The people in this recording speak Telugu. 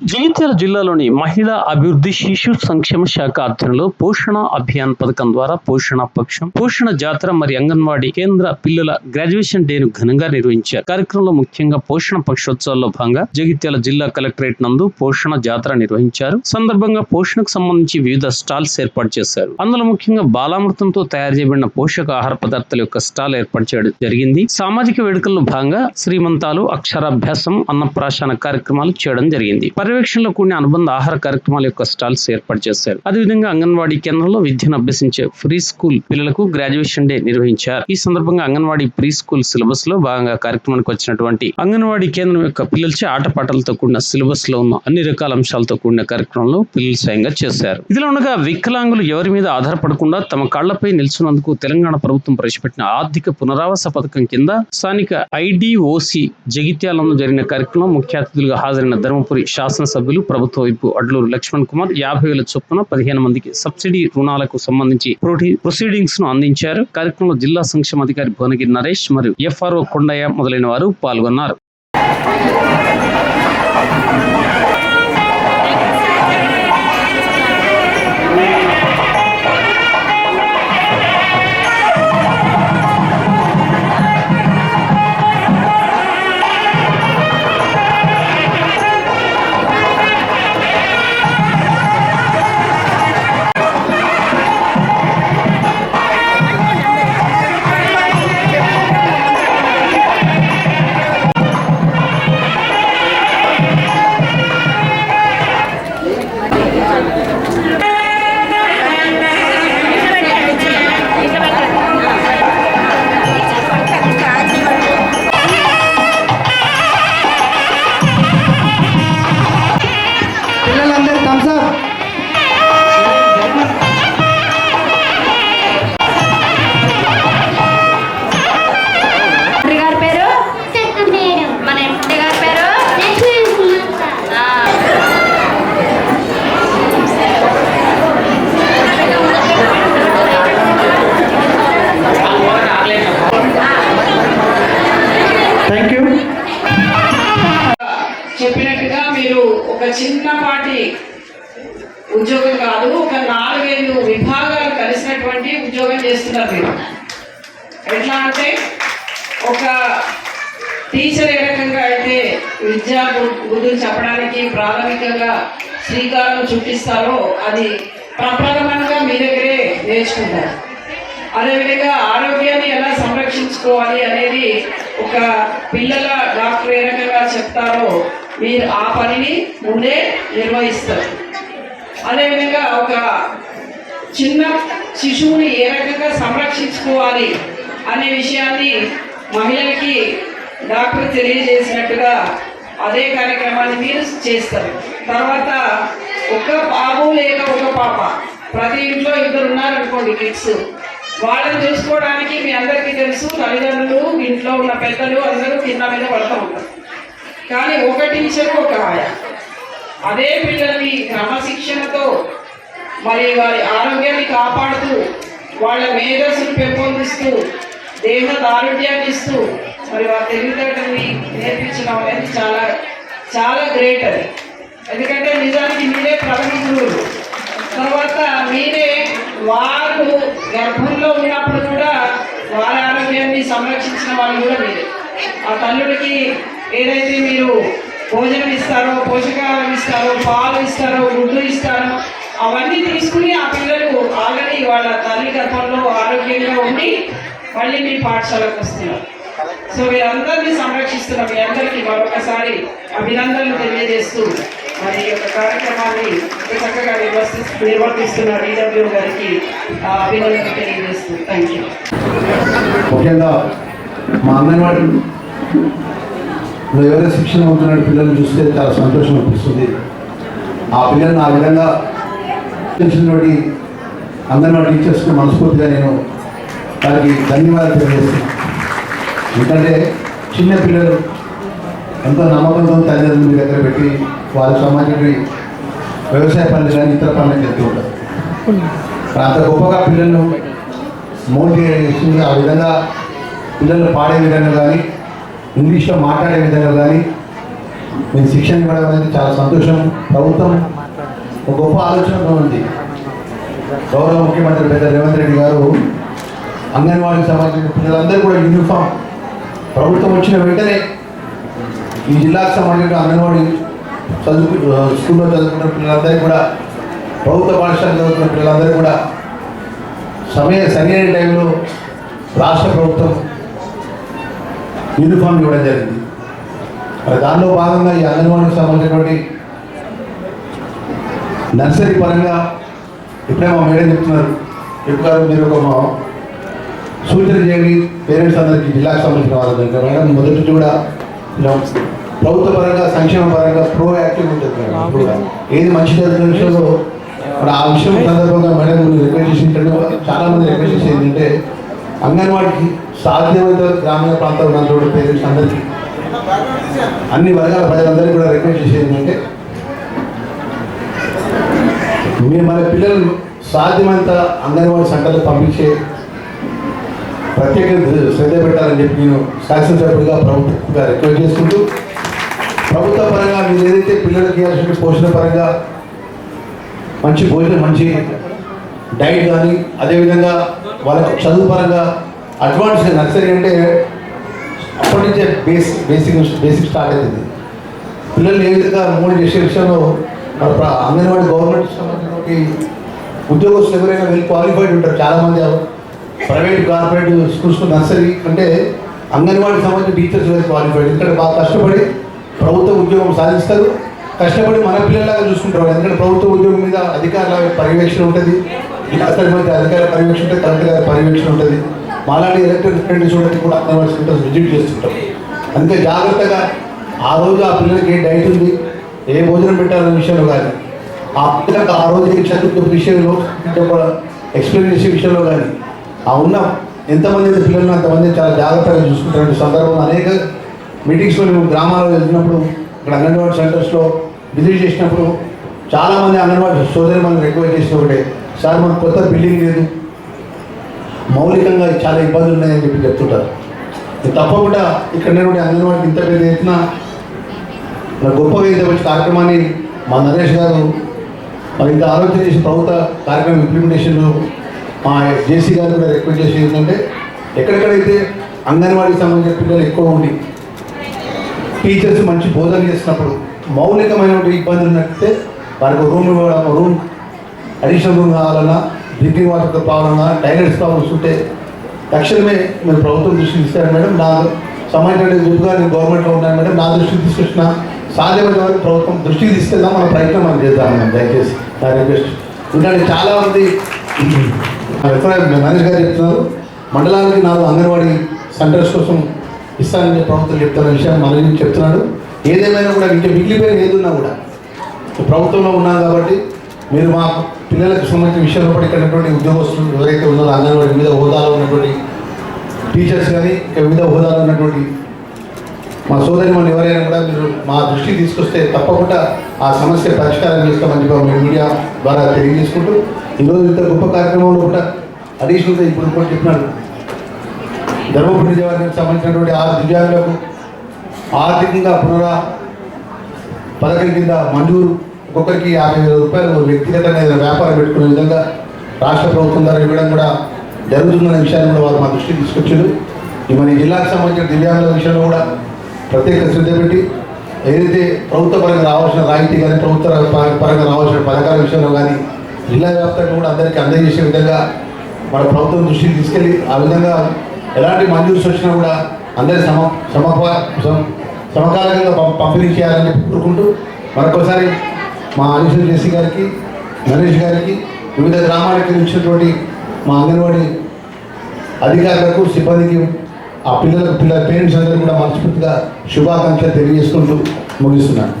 జగిత్యాల జిల్లాలోని మహిళా అభివృద్ధి శిశు సంక్షేమ శాఖ ఆధ్వర్యంలో పోషణ అభియాన్ పథకం ద్వారా పోషణ పక్షం పోషణ జాతర మరియు అంగన్వాడీ కేంద్ర పిల్లల గ్రాడ్యుయేషన్ డేను ఘనంగా నిర్వహించారు. కార్యక్రమంలో ముఖ్యంగా పోషణ పక్షోత్సవాల్లో భాగంగా జగిత్యాల జిల్లా కలెక్టరేట్ నందు పోషణ జాతర నిర్వహించారు. సందర్భంగా పోషణకు సంబంధించి వివిధ స్టాల్స్ ఏర్పాటు చేశారు. అందులో ముఖ్యంగా బాలామృతంతో తయారు చేయబడిన పోషక ఆహార పదార్థాల యొక్క స్టాల్ ఏర్పాటు చేయడం జరిగింది. సామాజిక వేడుకల్లో భాగంగా శ్రీమంతాలు అక్షరాభ్యాసం అన్నప్రాశన కార్యక్రమాలు చేయడం జరిగింది. పర్యవేక్షణలో కూడిన అనుబంధ ఆహార కార్యక్రమాల యొక్క స్టాల్స్ ఏర్పాటు చేశారు. అదేవిధంగా అంగన్వాడీ కేంద్రంలో విద్యను అభ్యసించే ఫ్రీ స్కూల్ పిల్లలకు గ్రాడ్యుయేషన్ డే నిర్వహించారు. ఈ సందర్భంగా అంగన్వాడీ ప్రీ స్కూల్ సిలబస్లో భాగంగా కార్యక్రమానికి వచ్చినటువంటి అంగన్వాడీ కేంద్రం యొక్క పిల్లలచే ఆటపాటలతో కూడిన సిలబస్లో ఉన్న అన్ని రకాల అంశాలతో కూడిన కార్యక్రమంలో పిల్లలు స్వయంగా చేశారు. ఇదిలో ఉండగా వికలాంగులు ఎవరి మీద ఆధారపడకుండా తమ కాళ్ళపై నిల్చున్నందుకు తెలంగాణ ప్రభుత్వం ప్రవేశపెట్టిన ఆర్థిక పునరావాస పథకం కింద స్థానిక ఐడిఓసి జగిత్యాలలో జరిగిన కార్యక్రమం ముఖ్య అతిథులుగా హాజరైన ధర్మపురి శాసన శాసనసభ్యులు ప్రభుత్వ వైపు అడ్లూరు లక్ష్మణ్ కుమార్ యాభై వేల చొప్పున పదిహేను మందికి సబ్సిడీ రుణాలకు సంబంధించి ప్రొసీడింగ్స్ను అందించారు. కార్యక్రమంలో జిల్లా సంక్షేమ అధికారి భువనగిరి నరేష్ మరియు ఎఫ్ఆర్ఓ కొండయ్య మొదలైన వారు పాల్గొన్నారు. చిన్నపాటి ఉద్యోగం కాదు ఒక నాలుగైదు విభాగాలు కలిసినటువంటి ఉద్యోగం చేస్తున్నారు మీరు. ఎట్లా అంటే ఒక టీచర్ ఏ రకంగా అయితే విద్యా గు- చెప్పడానికి ప్రాథమికంగా శ్రీకారం చుట్టిస్తారో అది ప్రప్రథమంగా మీ దగ్గరే నేర్చుకుంటారు. అదేవిధంగా ఆరోగ్యాన్ని ఎలా సంరక్షించుకోవాలి అనేది ఒక పిల్లల డాక్టర్ ఏ రకంగా చెప్తారో మీరు ఆ పనిని ముందే నిర్వహిస్తారు. అదేవిధంగా ఒక చిన్న శిశువుని ఏ రకంగా సంరక్షించుకోవాలి అనే విషయాన్ని మహిళలకి డాక్టర్ తెలియజేసినట్టుగా అదే కార్యక్రమాన్ని మీరు చేస్తారు. తర్వాత ఒక బాబు లేక ఒక పాప. ప్రతి ఇంట్లో ఇద్దరు ఉన్నారనుకోండి కిడ్స్. వాళ్ళని చూసుకోవడానికి మీ అందరికీ తెలుసు తల్లిదండ్రులు ఇంట్లో ఉన్న పెద్దలు అందరూ కింద మీద పడుతూ ఉంటారు. కానీ ఒక టీచర్ ఒక ఆయ అదే పిల్లల్ని క్రమశిక్షణతో మరి వారి ఆరోగ్యాన్ని కాపాడుతూ వాళ్ళ మేధస్సును పెంపొందిస్తూ దేహ దారుణ్యాన్ని ఇస్తూ మరి వారి తెలివితేటల్ని నేర్పించడం అనేది చాలా చాలా గ్రేట్ అది. ఎందుకంటే నిజానికి మీరే ప్రథమ గురువులు తర్వాత మీరే వారు గర్భం ఉన్నప్పుడు కూడా వారి ఆరోగ్యాన్ని సంరక్షించిన వాళ్ళు కూడా మీరే. ఆ తల్లుడికి ఏదైతే మీరు భోజనం ఇస్తారో పోషకాహారం ఇస్తారో పాలు ఇస్తారో గుడ్డు ఇస్తారో అవన్నీ తీసుకుని ఆ పిల్లలు ఆల్రెడీ వాళ్ళ తల్లి గర్భంలో ఆరోగ్యంగా ఉండి మళ్ళీ మీ పాఠశాలకు వస్తున్నారు. సో మీరందరినీ సంరక్షిస్తున్న. మీ అందరికీ మరొకసారి అభినందనలు తెలియజేస్తూ మరి ఈ యొక్క కార్యక్రమాన్ని చక్కగా నిర్వర్తి నిర్వర్తిస్తున్న డిడబ్ల్యూ గారికి. ఆ, అభినందనలు తెలియజేస్తూ థ్యాంక్ యూ ముఖ్యంగా మా అంగన్వాడీ ఎవరైనా శిక్షణ అవుతున్న పిల్లల్ని చూస్తే చాలా సంతోషం అనిపిస్తుంది. ఆ పిల్లల్ని ఆ విధంగా తెలిసినటువంటి అంగన్వాడీ టీచర్స్కి మనస్ఫూర్తిగా నేను వారికి ధన్యవాదాలు తెలియజేస్తాను ఎందుకంటే చిన్న పిల్లలు ఎంతో నమ్మకంతో తల్లిదండ్రుల దగ్గర పెట్టి వారి సంబంధించి వ్యవసాయ పనులు కానీ ఇతర పనులు వెళ్తూ ఉంటారు? అంత గొప్పగా పిల్లలను మోటివేట్ చేస్తుంది ఆ విధంగా పిల్లలు పాడే విధంగా కానీ ఇంగ్లీష్లో మాట్లాడే విధంగా కానీ మేము శిక్షణ ఇవ్వడం అనేది చాలా సంతోషం. ప్రభుత్వం ఒక గొప్ప ఆలోచనతో ఉంది. గౌరవ ముఖ్యమంత్రి పెద్ద రేవంత్ రెడ్డి గారు అంగన్వాడీకి సంబంధించిన పిల్లలందరూ కూడా యూనిఫామ్. ప్రభుత్వం వచ్చిన వెంటనే ఈ జిల్లాకు సంబంధించిన అంగన్వాడీ చదువు స్కూల్లో చదువుకున్న పిల్లలందరూ కూడా ప్రభుత్వ పాఠశాల చదువుకున్న పిల్లలందరూ కూడా సమయ సరైన టైంలో రాష్ట్ర ప్రభుత్వం యూనిఫామ్ ఇవ్వడం జరిగింది. మరి దానిలో భాగంగా ఈ అంగన్వాడీకి సంబంధించినటువంటి నర్సరీ పరంగా ఇప్పుడే మా మేడం చెప్తున్నారు. చెప్పారు మీరు ఒక మా సూచన చేయండి. పేరెంట్స్ అందరికీ జిల్లాకు సంబంధించిన వాళ్ళ ఇంకా మేడం మొదటి కూడా ఇలా ప్రభుత్వ పరంగా సంక్షేమ పరంగా ప్రో యాక్టివ్ ఉంటుంది. ఏది మంచి జరుగుతున్న విషయంలో ఆ విషయం సందర్భంగా మేడం రిక్వెస్ట్ చేసి చాలా మంది రిక్వెస్ట్ చేసి ఏంటంటే అంగన్వాడికి సాధ్యమైనంత వరకు గ్రామీణ ప్రాంతాల్లో ఉన్నటువంటి పేరెంట్స్ అందరికీ అన్ని వర్గాల ప్రజలందరికీ కూడా రిక్వెస్ట్ చేసేది ఏంటంటే మీరు మన పిల్లలను సాధ్యమైనంత అంగన్వాడీ సెంటర్లకు పంపించే ప్రత్యేక శ్రద్ధ పెట్టాలని చెప్పి నేను శాసనసభ్యుడిగా ప్రభుత్వంగా రిక్వెస్ట్ చేసుకుంటూ ప్రభుత్వ పరంగా మీరు ఏదైతే పిల్లలకి ఇవ్వాల్సిన పోషణ పరంగా మంచి భోజనం మంచి డైట్ కానీ అదేవిధంగా వాళ్ళకు చదువు పరంగా అడ్వాన్స్ నర్సరీ అంటే అప్పటి నుంచే బేస్ బేసిక్ బేసిక్ స్టార్ట్ అవుతుంది పిల్లలు ఏ విధంగా మూడు చేసే విషయంలో మన ప్ర- అంగన్వాడీ గవర్నమెంట్ సంబంధించినటువంటి ఉద్యోగస్తులు ఎవరైనా వెళ్ళి క్వాలిఫైడ్ ఉంటారు చాలామంది ప్రైవేట్ కార్పొరేట్ స్కూల్స్ నర్సరీ అంటే అంగన్వాడీకి సంబంధించిన టీచర్స్ వెల్ క్వాలిఫైడ్ ఇక్కడ బాగా కష్టపడి ప్రభుత్వ ఉద్యోగం సాధిస్తారు. కష్టపడి మన పిల్లలాగా చూసుకుంటారు ఎందుకంటే ప్రభుత్వ ఉద్యోగం మీద అధికారుల పర్యవేక్షణ ఉంటుంది. అసలు అధికార పర్యవేక్షణ ఉంటుంది కలెక్టర్ గారి పర్యవేక్షణ ఉంటుంది. మాలాంటి ఎలక్టెడ్ రిప్రజెంటేటివ్స్ కూడా కూడా అంగన్వాడీ సెంటర్స్ విజిట్ చేస్తుంటాం అందుకే జాగ్రత్తగా ఆ రోజు ఆ పిల్లలకి ఏ డైట్ ఉంది ఏ భోజనం పెట్టాలనే విషయంలో కానీ ఆ పిల్లలకు ఆ రోజు ఏ విషయంలో ఎక్స్ప్లెయిన్ చేసే విషయంలో కానీ ఆ ఉన్న ఎంతమంది పిల్లలు అంతమంది చాలా జాగ్రత్తగా చూసుకుంటారు. సందర్భంలో అనేక మీటింగ్స్లో మేము గ్రామాల్లో వెళ్తున్నప్పుడు ఇక్కడ అంగన్వాడీ సెంటర్స్లో విజిట్ చేసినప్పుడు చాలామంది అంగన్వాడీ సోదరి మనం రిక్వెస్ట్ చేసిన ఒకటే సార్ మనకు కొత్త బిల్డింగ్ లేదు. మౌలికంగా చాలా ఇబ్బందులు ఉన్నాయని చెప్పి చెప్తుంటారు. తప్పకుండా ఇక్కడ నేను అంగన్వాడికి ఇంత పెద్ద ఎత్తున మన గొప్పగా ఇంత మంచి కార్యక్రమాన్ని మా నరేష్ గారు మరి ఇంత ఆలోచన చేసి ప్రభుత్వ కార్యక్రమం ఇంప్లిమెంటేషన్లో మా జేసీ గారు కూడా రిక్వెస్ట్ చేసి ఏంటంటే ఎక్కడెక్కడైతే అంగన్వాడీకి సంబంధించిన పిల్లలు ఎక్కువ ఉండి టీచర్స్ మంచి బోధన చేసినప్పుడు మౌలికమైనటువంటి ఇబ్బందులు ఉన్నట్లయితే వారికి రూమ్ ఇవ్వడం రూమ్ అడిషనల్ రూమ్ కావాలన్నా డ్రింకింగ్ వాటర్ కావాలన్నా టైలెట్స్ ప్రాబ్లమ్స్ ఉంటే తక్షణమే మీరు ప్రభుత్వం దృష్టికి ఇస్తారు మేడం. నా సంబంధించిన విధంగా నేను గవర్నమెంట్లో ఉన్నాను మేడం. నా దృష్టికి తీసుకొచ్చిన సాధ్యమైన వరకు ప్రభుత్వం దృష్టికి తీసుకెళ్దాం. మన ప్రయత్నం మనం చేద్దాం మేడం. దయచేసి నా రిక్వెస్ట్ ఎందుకంటే చాలామంది మేనేజ్ గారు చెప్తున్నారు. మండలానికి నాలుగు అంగన్వాడీ సెంటర్స్ కోసం ఇస్తానని ప్రభుత్వం చెప్తున్న విషయాన్ని మన చెప్తున్నాడు. ఏదేమైనా కూడా ఇంకా మిగిలిపోయిన ఏదున్నా కూడా. ప్రభుత్వంలో ఉన్నాం కాబట్టి మీరు మా పిల్లలకు సంబంధించిన విషయంలో కూడా ఇక్కడ ఉద్యోగస్తులు ఎవరైతే ఉన్నారో అంగన్వాడీ వివిధ హోదాలో ఉన్నటువంటి టీచర్స్ కానీ ఇంకా వివిధ హోదాలో ఉన్నటువంటి మా సోదరి మనం ఎవరైనా కూడా మీరు మా దృష్టికి తీసుకొస్తే తప్పకుండా ఆ సమస్య పరిష్కారం చేస్తామని చెప్పి మీ మీడియా ద్వారా తెలియజేసుకుంటూ ఈరోజు ఇంత గొప్ప కార్యక్రమంలో కూడా అడిషనల్గా ఇప్పుడు కూడా చెప్పినాడు. ధర్మపురి నియోజకవర్గానికి సంబంధించినటువంటి ఆ దివ్యాంగులకు ఆర్థికంగా పునరా పథకం కింద మంజూరు. ఒక్కొక్కరికి యాభై వేల రూపాయలు వ్యక్తిగతంగా వ్యాపారం పెట్టుకునే విధంగా రాష్ట్ర ప్రభుత్వం ద్వారా ఇవ్వడం కూడా జరుగుతున్న విషయాన్ని కూడా వారు మా దృష్టికి తీసుకొచ్చారు. ఈ మన జిల్లాకు సంబంధించిన దివ్యాంగుల విషయంలో కూడా ప్రత్యేక శ్రద్ధ పెట్టి ఏదైతే ప్రభుత్వ పరంగా రావాల్సిన రాయితీ కానీ ప్రభుత్వ పరంగా రావాల్సిన పథకాల విషయంలో కానీ జిల్లా వ్యాప్తంగా కూడా అందరికీ అందజేసే విధంగా మన ప్రభుత్వం దృష్టికి తీసుకెళ్ళి ఆ విధంగా ఎలాంటి మంజూరు వచ్చినా కూడా అందరి సమ సమప సమ- సమకాలికంగా పంపిణీ చేయాలని కోరుకుంటూ మరొకసారి మా అడిషనల్ జేసీ గారికి నరేష్ గారికి వివిధ గ్రామాలకు వచ్చినటువంటి మా అంగన్వాడీ అధికారులకు సిబ్బందికి ఆ పిల్లలకు పిల్లల పేరెంట్స్ అందరూ కూడా మనస్ఫూర్తిగా శుభాకాంక్షలు తెలియజేసుకుంటూ ముగిస్తున్నాను.